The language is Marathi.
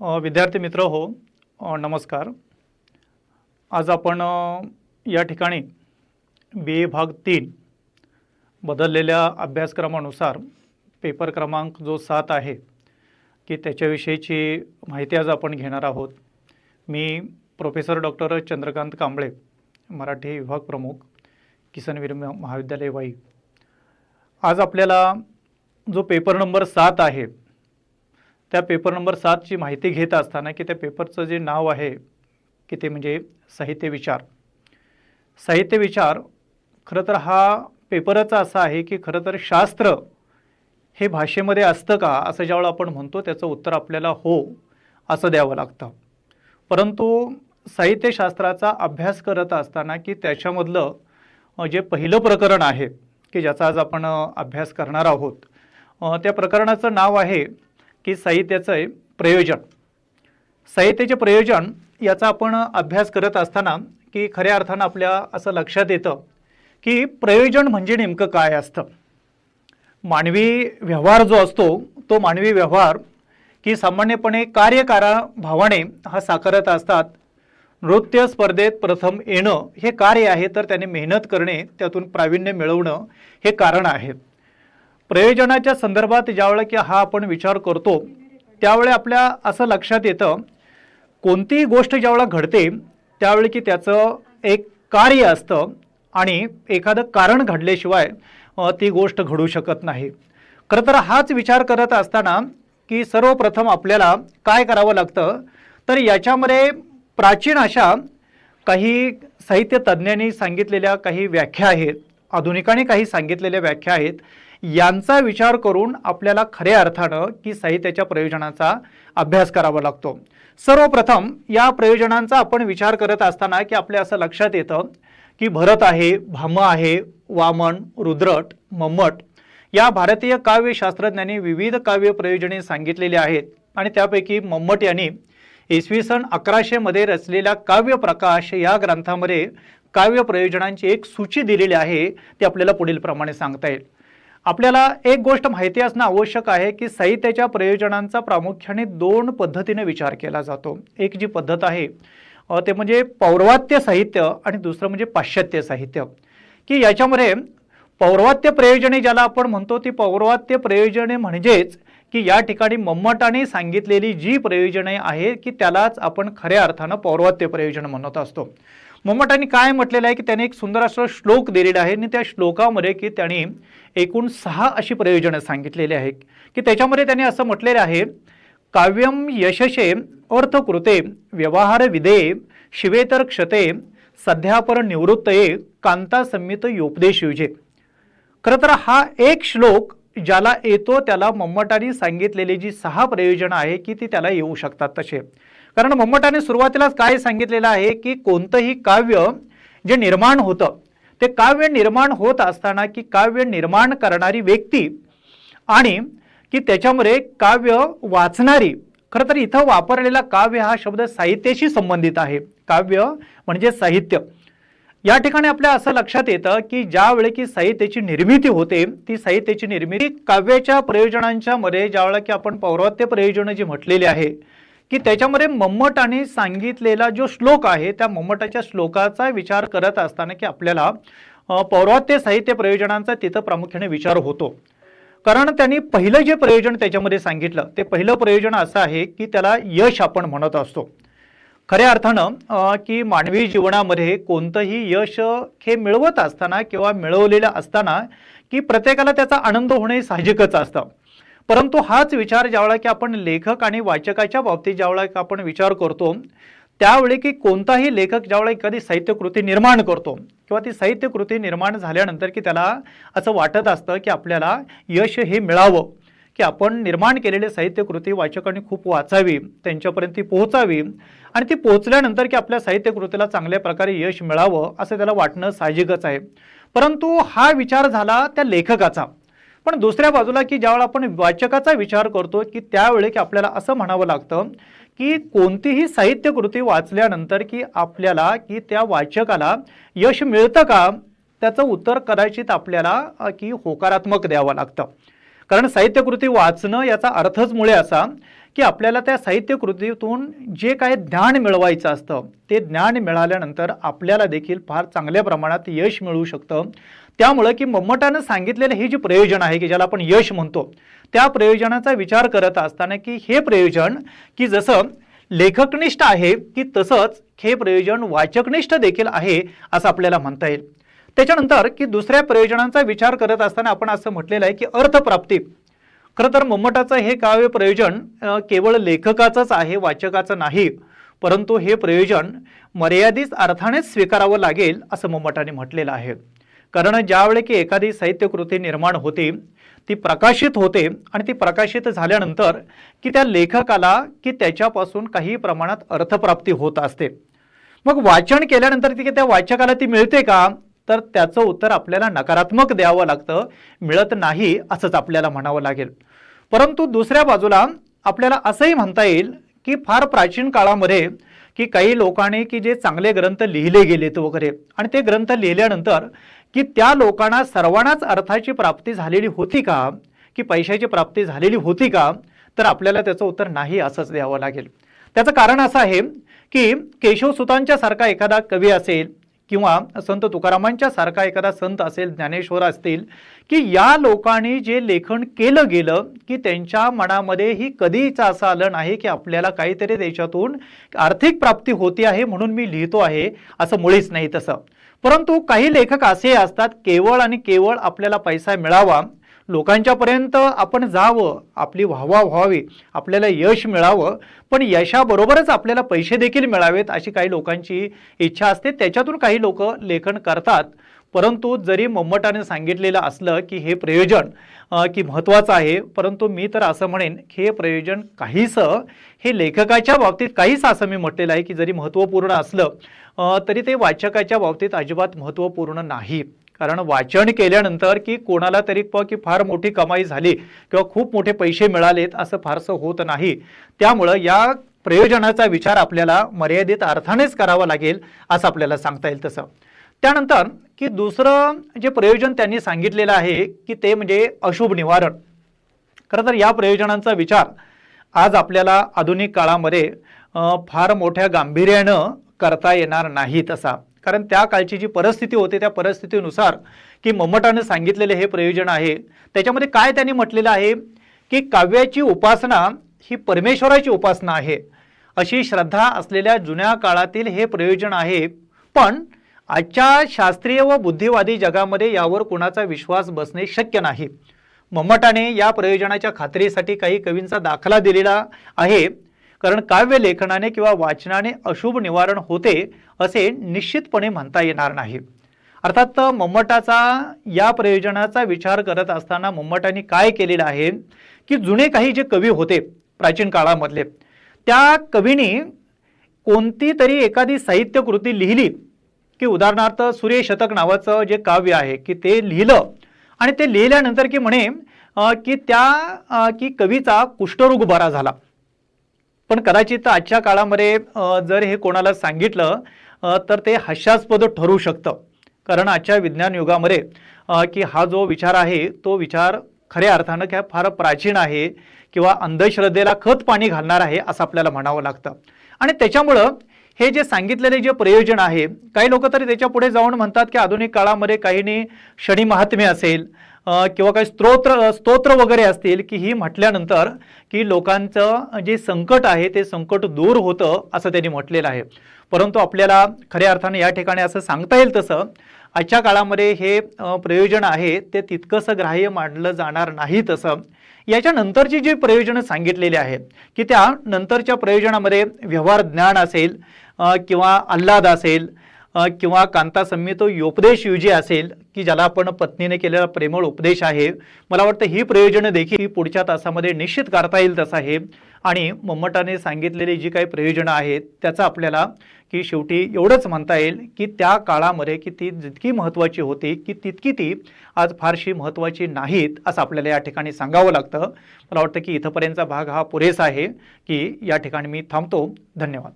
विद्यार्थी मित्र हो नमस्कार. आज आपण या ठिकाणी बी ए भाग तीन बदललेल्या अभ्यासक्रमानुसार पेपर क्रमांक जो सात आहे की त्याच्याविषयीची माहिती आज आपण घेणार आहोत. मी प्रोफेसर डॉक्टर चंद्रकांत कांबळे मराठी विभाग प्रमुख किसनवीर महाविद्यालय वाई. आज आपल्याला जो पेपर नंबर सात आहे त्या पेपर नंबर सातची माहिती घेत असताना की त्या पेपरचं जे नाव आहे की ते म्हणजे साहित्य विचार. साहित्य विचार खरं तर हा पेपरच असा आहे की खरं तर शास्त्र हे भाषेमध्ये असतं का असं ज्यावेळेला आपण म्हणतो त्याचं उत्तर आपल्याला हो असं द्यावं लागतं. परंतु साहित्यशास्त्राचा अभ्यास करत असताना की त्याच्यामधलं जे पहिलं प्रकरण आहे की ज्याचा आज आपण अभ्यास करणार आहोत त्या प्रकरणाचं नाव आहे की साहित्याचं आहे प्रयोजन. साहित्याचे प्रयोजन याचा आपण अभ्यास करत असताना की खऱ्या अर्थानं आपल्या असं लक्षात येतं की प्रयोजन म्हणजे नेमकं काय असतं? मानवी व्यवहार जो असतो तो मानवी व्यवहार की सामान्यपणे कार्यकारा भावाने हा साकारत असतात. नृत्य स्पर्धेत प्रथम येणं हे कार्य आहे तर त्याने मेहनत करणे त्यातून प्रावीण्य मिळवणं हे कारण आहे. प्रयोजनाच्या संदर्भात ज्यावेळेला की हा आपण विचार करतो त्यावेळी आपल्या असं लक्षात येतं कोणतीही गोष्ट ज्यावेळेला घडते त्यावेळी की त्याचं एक कार्य असतं आणि एखादं कारण घडल्याशिवाय ती गोष्ट घडू शकत नाही. खरं तर हाच विचार करत असताना की सर्वप्रथम आपल्याला काय करावं लागतं तर याच्यामध्ये प्राचीन अशा काही साहित्य तज्ज्ञांनी सांगितलेल्या काही व्याख्या आहेत आधुनिकांनी काही सांगितलेल्या व्याख्या आहेत यांचा विचार करून आपल्याला खऱ्या अर्थानं की साहित्याच्या प्रयोजनाचा अभ्यास करावा लागतो. सर्वप्रथम या प्रयोजनांचा आपण विचार करत असताना की आपल्या असं लक्षात येतं की भरत आहे भाम आहे वामन रुद्रट मम्मट या भारतीय काव्यशास्त्रज्ञांनी विविध काव्य प्रयोजने सांगितलेली आहेत आणि त्यापैकी मम्मट यांनी इसवी सन अकराशेमध्ये रचलेल्या काव्य प्रकाश या ग्रंथामध्ये काव्य प्रयोजनांची एक सूची दिलेली आहे ती आपल्याला पुढील प्रमाणे सांगता येईल. आपल्याला एक गोष्ट माहिती असणं आवश्यक आहे की साहित्याच्या प्रयोजनांचा प्रामुख्याने दोन पद्धतीने विचार केला जातो. एक जी पद्धत आहे ते म्हणजे पौर्वात्य साहित्य आणि दुसरं म्हणजे पाश्चात्य साहित्य. की याच्यामध्ये पौर्वात्य प्रयोजने ज्याला आपण म्हणतो ती पौर्वात्य प्रयोजने म्हणजेच की या ठिकाणी मम्मटाने सांगितलेली जी प्रयोजने आहे की त्यालाच आपण खऱ्या अर्थानं पौर्वात्य प्रयोजन म्हणत असतो. मम्मटांनी काय म्हटलेलं आहे की त्याने एक सुंदर असं श्लोक दिलेला आहे. आणि त्या श्लोकामध्ये की त्याने एकूण सहा अशी प्रयोजनं सांगितलेली आहे की त्याच्यामध्ये त्याने असं म्हटलेलं आहे काव्यम यशशे अर्थकृते व्यवहार विधे शिवेतर क्षते सध्यापर निवृत्तये कांता संमित योपदेश युजे खरं तर हा एक श्लोक ज्याला येतो त्याला मम्मटाने सांगितलेली जी सहा प्रयोजनं आहे की ती त्याला येऊ शकतात तसे. कारण मम्मटाने सुरुवातीलाच काय सांगितलेलं आहे की कोणतंही काव्य जे निर्माण होतं ते काव्य निर्माण होत असताना की काव्य निर्माण करणारी व्यक्ती आणि की त्याच्यामध्ये काव्य वाचणारी खरं तर इथं वापरलेला काव्य हा शब्द साहित्याशी संबंधित आहे. काव्य म्हणजे साहित्य. या ठिकाणी आपल्या असं लक्षात येतं की ज्यावेळी की साहित्याची निर्मिती होते ती साहित्याची निर्मिती काव्याच्या प्रयोजनांच्या मध्ये ज्यावेळेला की आपण पौर्वात्य प्रयोजनं जी म्हटलेली आहे की त्याच्यामध्ये मम्मटाने सांगितलेला जो श्लोक आहे त्या मम्मटाच्या श्लोकाचा विचार करत असताना की आपल्याला पौरात्य पौर्वात्य साहित्य प्रयोजनांचा तिथं प्रामुख्याने विचार होतो. कारण त्यांनी पहिलं जे प्रयोजन त्याच्यामध्ये सांगितलं ते पहिलं प्रयोजन असं आहे की त्याला यश आपण म्हणत असतो. खऱ्या अर्थानं की मानवी जीवनामध्ये कोणतंही यश हे मिळवत असताना किंवा मिळवलेलं असताना की प्रत्येकाला त्याचा आनंद होणे साहजिकच असतं. परंतु हाच विचार ज्यावेळा की आपण लेखक आणि वाचकाच्या बाबतीत ज्यावेळा आपण विचार करतो त्यावेळी की कोणताही लेखक ज्यावेळी एखादी साहित्यकृती निर्माण करतो किंवा ती साहित्यकृती निर्माण झाल्यानंतर की त्याला असं वाटत असतं की आपल्याला यश हे मिळावं की आपण निर्माण केलेली साहित्यकृती वाचकांनी खूप वाचावी त्यांच्यापर्यंत ती पोहोचावी आणि ती पोहोचल्यानंतर की आपल्या साहित्यकृतीला चांगल्या प्रकारे यश मिळावं असं त्याला वाटणं साहजिकच आहे. परंतु हा विचार झाला त्या लेखकाचा. पण दुसऱ्या बाजूला की ज्यावेळेला आपण वाचकाचा विचार करतो की त्यावेळी की आपल्याला असं म्हणावं लागतं की कोणतीही साहित्यकृती वाचल्यानंतर की आपल्याला की त्या वाचकाला यश मिळतं का? त्याचं उत्तर कदाचित आपल्याला की होकारात्मक द्यावं लागतं. कारण साहित्यकृती वाचणं याचा अर्थच मुळे असा की आपल्याला त्या साहित्यकृतीतून जे काय ज्ञान मिळवायचं असतं ते ज्ञान मिळाल्यानंतर आपल्याला देखील फार चांगल्या प्रमाणात यश मिळू शकतं. त्यामुळं की मम्मटानं सांगितलेलं हे जे प्रयोजन आहे की ज्याला आपण यश म्हणतो त्या प्रयोजनाचा विचार करत असताना की हे प्रयोजन की जसं लेखकनिष्ठ आहे की तसंच हे प्रयोजन वाचकनिष्ठ देखील आहे असं आपल्याला म्हणता येईल. त्याच्यानंतर की दुसऱ्या प्रयोजनांचा विचार करत असताना आपण असं म्हटलेलं आहे की अर्थप्राप्ती. खरं तर मम्मटाचं हे काव्य प्रयोजन केवळ लेखकाचंच आहे वाचकाचं नाही परंतु हे प्रयोजन मर्यादित अर्थानेच स्वीकारावं लागेल असं मम्मटाने म्हटलेलं आहे. कारण ज्यावेळी की एखादी साहित्यकृती निर्माण होते ती प्रकाशित होते आणि ती प्रकाशित झाल्यानंतर की त्या लेखकाला की त्याच्यापासून काही प्रमाणात अर्थप्राप्ती होत असते. मग वाचन केल्यानंतर ती त्या वाचकाला ती मिळते का? तर त्याचं उत्तर आपल्याला नकारात्मक द्यावं लागतं मिळत नाही असंच आपल्याला म्हणावं लागेल. परंतु दुसऱ्या बाजूला आपल्याला असंही म्हणता येईल की फार प्राचीन काळामध्ये की काही लोकांनी की जे चांगले ग्रंथ लिहिले गेलेत वगैरे आणि ते ग्रंथ लिहिल्यानंतर की त्या लोकांना सर्वांनाच अर्थाची प्राप्ती झालेली होती का? की पैशाची प्राप्ती झालेली होती का? तर आपल्याला त्याचं उत्तर नाही असंच द्यावं लागेल. त्याचं कारण असं आहे की केशवसुतांच्या सारखा एखादा कवी असेल किंवा संत तुकारामांच्या सारखा एखादा संत असेल ज्ञानेश्वर असतील की या लोकांनी जे लेखन केलं गेलं की त्यांच्या मनामध्ये ही कधीच असं आलं नाही की आपल्याला काहीतरी त्याच्यातून आर्थिक प्राप्ती होती आहे म्हणून मी लिहितो आहे असं मुळीच नाही तसं. परंतु काही लेखक असे असतात केवळ आणि केवळ आपल्याला पैसा मिळावा लोकांच्यापर्यंत आपण जावं आपली व्हावा व्हावी आपल्याला यश मिळावं पण यशाबरोबरच आपल्याला पैसे देखील मिळावेत अशी काही लोकांची इच्छा असते. त्याच्यातून काही लोक लेखन करतात. परंतु जरी मम्मटाने सांगितलेलं असलं की हे प्रयोजन की महत्त्वाचं आहे परंतु मी तर असं म्हणेन की हे प्रयोजन काहीसं हे लेखकाच्या बाबतीत काहीच असं मी म्हटलेलं आहे की जरी महत्त्वपूर्ण असलं तरी ते वाचकाच्या बाबतीत अजिबात महत्त्वपूर्ण नाही. कारण वाचन केल्यानंतर की कोणाला तरी प की फार मोठी कमाई झाली किंवा खूप मोठे पैसे मिळालेत असं फारसं होत नाही. त्यामुळं या प्रयोजनाचा विचार आपल्याला मर्यादित अर्थानेच करावा लागेल असं आपल्याला सांगता येईल तसं. त्यानंतर की दुसरं जे प्रयोजन त्यांनी सांगितलेलं आहे की ते म्हणजे अशुभ निवारण. खरं तर या प्रयोजनांचा विचार आज आपल्याला आधुनिक काळामध्ये फार मोठ्या गांभीर्यानं करता येणार नाही तसा. कारण त्या काळची जी परिस्थिती होती त्या परिस्थितीनुसार की मम्मटानं सांगितलेले हे प्रयोजन आहे. त्याच्यामध्ये काय त्यांनी म्हटलेलं आहे की काव्याची उपासना ही परमेश्वराची उपासना आहे. अशी श्रद्धा असलेल्या जुन्या काळातील हे प्रयोजन आहे. पण आजच्या शास्त्रीय व बुद्धिवादी जगामध्ये यावर कुणाचा विश्वास बसणे शक्य नाही. मम्मटाने या प्रयोजनाच्या खात्रीसाठी काही कवींचा दाखला दिलेला आहे. कारण काव्य लेखनाने किंवा वाचनाने अशुभ निवारण होते असे निश्चितपणे म्हणता येणार नाही. अर्थात मम्मटाचा या प्रयोजनाचा विचार करत असताना मम्मटाने काय केलेलं आहे? की जुने काही जे कवी होते प्राचीन काळामधले त्या कवीने कोणती तरी एखादी साहित्यकृती लिहिली की उदाहरणार्थ सूर्यशतक नावाचं जे काव्य आहे की ते लिहिलं. आणि ते लिहिल्यानंतर की म्हणे की त्या की कवीचा कुष्ठरोग बरा झाला. पण कदाचित आजच्या काळामध्ये जर हे कोणाला सांगितलं तर ते हास्यास्पद ठरू शकतं. कारण आजच्या विज्ञान युगामध्ये की हा जो विचार आहे तो विचार खऱ्या अर्थानं काय फार प्राचीन आहे किंवा अंधश्रद्धेला खत पाणी घालणार आहे असं आपल्याला म्हणावं लागतं. आणि त्याच्यामुळं हे जे सांगितलेले जे प्रयोजन आहे काही लोक तरी त्याच्या पुढे जाऊन म्हणतात की आधुनिक काळामध्ये काहींनी शनी महात्म्य असेल किंवा काही स्तोत्र स्तोत्र वगैरे असतील की ही म्हटल्यानंतर की लोकांचं जे संकट आहे ते संकट दूर होतं असं त्यांनी म्हटलेलं आहे. परंतु आपल्याला खऱ्या अर्थाने या ठिकाणी असं सांगता येईल तसं आजच्या काळामध्ये हे प्रयोजन आहे ते तितकंसं ग्राह्य मानलं जाणार नाही तसं. याच्यानंतरची जी प्रयोजनं सांगितलेली आहेत की त्या नंतरच्या प्रयोजनामध्ये व्यवहार ज्ञान असेल किंवा आल्हाद असेल किंवा कांता संमित योपदेश युजी असेल की ज्याला आपण पत्नीने केलेला प्रेमळ उपदेश आहे. मला वाटतं ही प्रयोजनं देखील पुढच्या तासामध्ये निश्चित करता येईल तसं आहे आणि मम्मटाने सांगितलेली जी काही प्रयोजनं आहेत त्याचं आपल्याला की शेवटी एवढंच म्हणता येईल की त्या काळामध्ये की ती जितकी महत्त्वाची होती की तितकी ती आज फारशी महत्त्वाची नाहीत असं आपल्याला या ठिकाणी सांगावं लागतं. मला वाटतं की इथंपर्यंतचा भाग हा पुरेसा आहे की या ठिकाणी मी थांबतो. धन्यवाद.